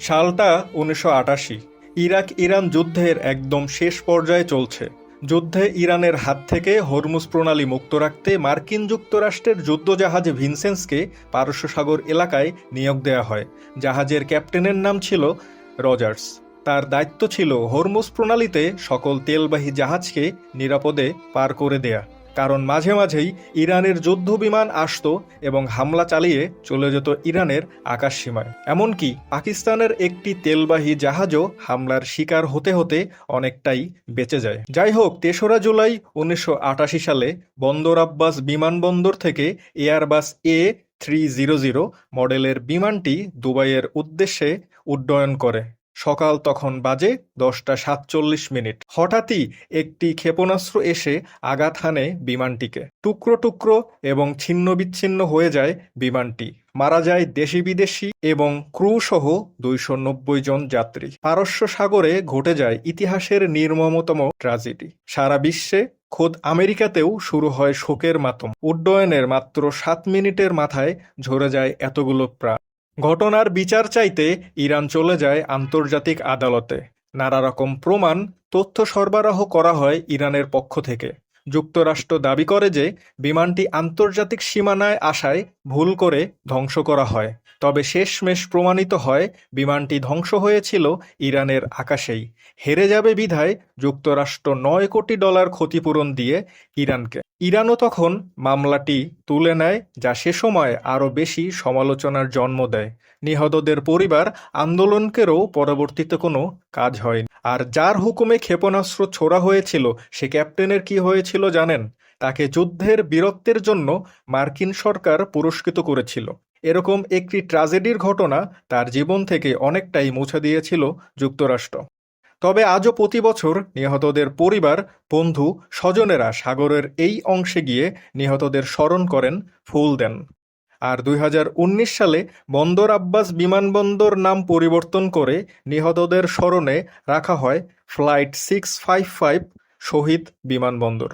সালটা উনিশশো আটাশি। ইরাক ইরান যুদ্ধের একদম শেষ পর্যায়ে চলছে। যুদ্ধে ইরানের হাত থেকে হরমুজ প্রণালী মুক্ত রাখতে মার্কিন যুক্তরাষ্ট্রের যুদ্ধজাহাজ ভিনসেন্সকে পারস্য সাগর এলাকায় নিয়োগ দেওয়া হয়। জাহাজের ক্যাপ্টেনের নাম ছিল রজার্স। তার দায়িত্ব ছিল হরমুজ প্রণালীতে সকল তেলবাহী জাহাজকে নিরাপদে পার করে দেয়া। কারণ মাঝে মাঝেই ইরানের যুদ্ধ বিমান আসতো এবং হামলা চালিয়ে চলে যেত ইরানের আকাশ সীমায়। এমনকি পাকিস্তানের একটি তেলবাহী জাহাজও হামলার শিকার হতে হতে অনেকটাই বেঁচে যায়। যাই হোক, তেসরা জুলাই উনিশশো আটাশি সালে বন্দর আব্বাস বিমানবন্দর থেকে Airbus A three zero zero মডেলের বিমানটি দুবাইয়ের উদ্দেশ্যে উড্ডয়ন করে। সকাল তখন বাজে দশটা সাতচল্লিশ মিনিট। হঠাৎই একটি ক্ষেপণাস্ত্র এসে আঘাত হানে বিমানটিকে। টুকরো টুকরো এবং ছিন্ন বিচ্ছিন্ন হয়ে যায় বিমানটি। মারা যায় দেশি বিদেশি এবং ক্রু সহ দুইশো নব্বই জন যাত্রী। পারস্য সাগরে ঘটে যায় ইতিহাসের নির্মমতম ট্র্যাজেডি। সারা বিশ্বে খোদ আমেরিকাতেও শুরু হয় শোকের মাতম। উড্ডয়নের মাত্র সাত মিনিটের মাথায় ঝরে যায় এতগুলো প্রাণ। ঘটনার বিচার চাইতে ইরান চলে যায় আন্তর্জাতিক আদালতে। নানা রকম প্রমাণ, তথ্য সরবরাহ করা হয় ইরানের পক্ষ থেকে। যুক্তরাষ্ট্র দাবি করে যে বিমানটি আন্তর্জাতিক সীমানায় আসায় ভুল করে ধ্বংস করা হয়। তবে শেষমেশ প্রমাণিত হয়, বিমানটি ধ্বংস হয়েছিল ইরানের আকাশেই। হেরে যাবে বিধায় যুক্তরাষ্ট্র নয় কোটি ডলার ক্ষতিপূরণ দিয়ে ইরানকে। ইরানও তখন মামলাটি তুলে নেয়, যা সে সময় আরও বেশি সমালোচনার জন্ম দেয়। নিহতদের পরিবার আন্দোলনকেরও পরবর্তীতে কোনো কাজ হয়নি। আর যার হুকুমে ক্ষেপণাস্ত্র ছোড়া হয়েছিল, সে ক্যাপ্টেনের কি হয়েছিল জানেন? তাকে যুদ্ধের বীরত্বের জন্য মার্কিন সরকার পুরস্কৃত করেছিল। এরকম একটি ট্র্যাজেডির ঘটনা তার জীবন থেকে অনেকটাই মুছে দিয়েছিল যুক্তরাষ্ট্র। তবে আজও প্রতি বছর নিহতদের পরিবার, বন্ধু, স্বজনেরা সাগরের এই অংশে গিয়ে নিহতদের স্মরণ করেন, ফুল দেন। আর দুই হাজার উনিশ সালে বন্দর আব্বাস বিমানবন্দর নাম পরিবর্তন করে নিহতদের স্মরণে রাখা হয় ফ্লাইট সিক্স ফাইভ ফাইভ শহীদ বিমানবন্দর।